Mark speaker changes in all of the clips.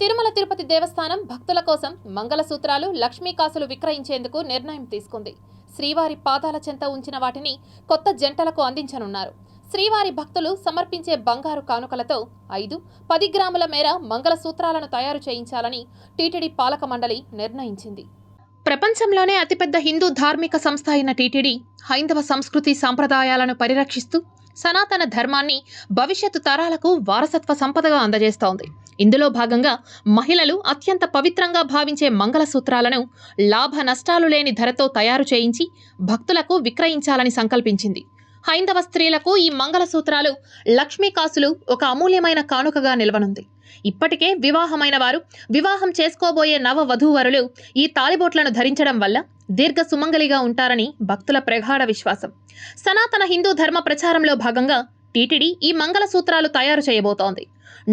Speaker 1: తిరుమల తిరుపతి దేవస్థానం భక్తుల కోసం మంగళసూత్రాలు లక్ష్మీకాసులు విక్రయించేందుకు నిర్ణయం తీసుకుంది. శ్రీవారి పాదాల చెంత ఉంచిన వాటిని కొత్త జంటలకు అందించనున్నారు. శ్రీవారి భక్తులు సమర్పించే బంగారు కానుకలతో ఐదు పది గ్రాముల మేర మంగళసూత్రాలను తయారు చేయించాలని టీటీడీ పాలక మండలి నిర్ణయించింది. ప్రపంచంలోనే అతిపెద్ద హిందూ ధార్మిక సంస్థ అయిన టీటీడీ హైందవ సంస్కృతి సాంప్రదాయాలను పరిరక్షిస్తూ సనాతన ధర్మాన్ని భవిష్యత్తు తరాలకు వారసత్వ సంపదగా అందజేస్తోంది. ఇందులో భాగంగా మహిళలు అత్యంత పవిత్రంగా భావించే మంగళసూత్రాలను లాభ నష్టాలు లేని ధరతో తయారు చేయించి భక్తులకు విక్రయించాలని సంకల్పించింది. హైందవ స్త్రీలకు ఈ మంగళసూత్రాలు లక్ష్మీ కాసులు ఒక అమూల్యమైన కానుకగా నిలవనుంది. ఇప్పటికే వివాహమైన వారు వివాహం చేసుకోబోయే నవ వధూవరులు ఈ తాలిబోట్లను ధరించడం వల్ల దీర్ఘ సుమంగలిగా ఉంటారని భక్తుల ప్రగాఢ విశ్వాసం. సనాతన హిందూ ధర్మ ప్రచారంలో భాగంగా టీటీడీ ఈ మంగళసూత్రాలు తయారు చేయబోతోంది.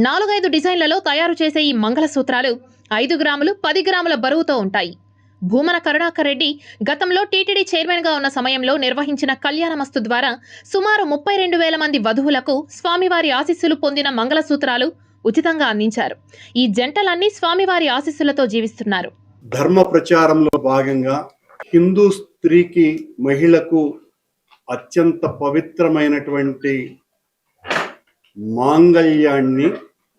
Speaker 1: నాలుగైదు డిజైన్లలో తయారు చేసే ఈ మంగళసూత్రాలు ఐదు గ్రాములు పది గ్రాముల బరువుతో ఉంటాయి. భూమన కరుణాకర్ రెడ్డి గతంలో టీటీడీ చైర్మన్గా ఉన్న సమయంలో నిర్వహించిన కళ్యాణమస్తు ద్వారా సుమారు ముప్పై రెండు వేల మంది వధువులకు స్వామివారి ఆశీస్సులు పొందిన మంగళసూత్రాలు ఉచితంగా అందించారు. ఈ జంటలన్నీ స్వామివారి ఆశీస్సులతో జీవిస్తున్నారు.
Speaker 2: ధర్మ ప్రచారంలో భాగంగా హిందూ స్త్రీకి మహిళకు అత్యంత పవిత్రమైనటువంటి మాంగళ్యాన్ని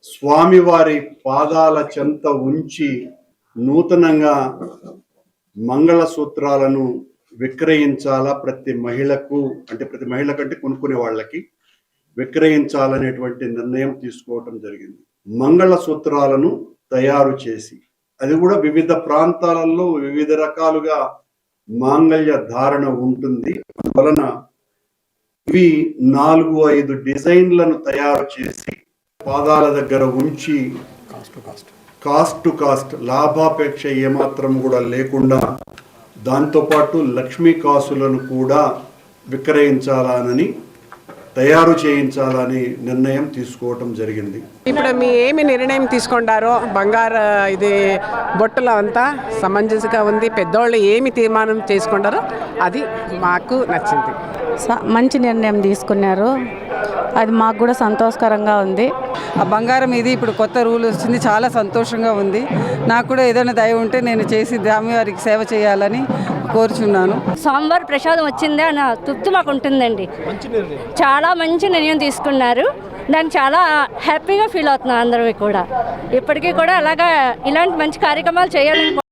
Speaker 2: స్వామివారి పాదాల చెంత ఉంచి నూతనంగా మంగళసూత్రాలను విక్రయించాలా ప్రతి మహిళకు అంటే ప్రతి మహిళ కంటే కొనుక్కునే వాళ్ళకి విక్రయించాలనేటువంటి నిర్ణయం తీసుకోవటం జరిగింది. మంగళసూత్రాలను తయారు చేసి అది కూడా వివిధ ప్రాంతాలలో వివిధ రకాలుగా మాంగళ్య ధారణ ఉంటుంది. అందువలన ఇవి నాలుగు ఐదు డిజైన్లను తయారు చేసి పాదాల దగ్గర ఉంచి కాస్ట్ టు కాస్ట్ లాభాపేక్ష ఏమాత్రం కూడా లేకుండా దాంతోపాటు లక్ష్మీ కాసులను కూడా విక్రయించాలని తయారు చేయించాలని నిర్ణయం తీసుకోవటం జరిగింది.
Speaker 3: ఇప్పుడు మీ ఏమి నిర్ణయం తీసుకుంటారో బంగారు ఇది బొట్టులో అంతా సమంజసంగా ఉంది పెద్దోళ్ళు ఏమి తీర్మానం చేసుకుంటారో అది మాకు నచ్చింది.
Speaker 4: స- మంచి నిర్ణయం తీసుకున్నారు. అది మాకు కూడా సంతోషకరంగా ఉంది.
Speaker 5: ఆ బంగారం ఇది ఇప్పుడు కొత్త రూల్ వచ్చింది చాలా సంతోషంగా ఉంది. నాకు కూడా ఏదైనా దయ ఉంటే నేను చేసి స్వామివారికి సేవ చేయాలని కోరుచున్నాను.
Speaker 6: స్వామివారి ప్రసాదం వచ్చిందే అన్న తృప్తి మాకు ఉంటుందండి. చాలా మంచి నిర్ణయం తీసుకున్నారు. దానికి చాలా హ్యాపీగా ఫీల్ అవుతున్నాం అందరం కూడా. ఇప్పటికీ కూడా అలాగా ఇలాంటి మంచి కార్యక్రమాలు చేయాలని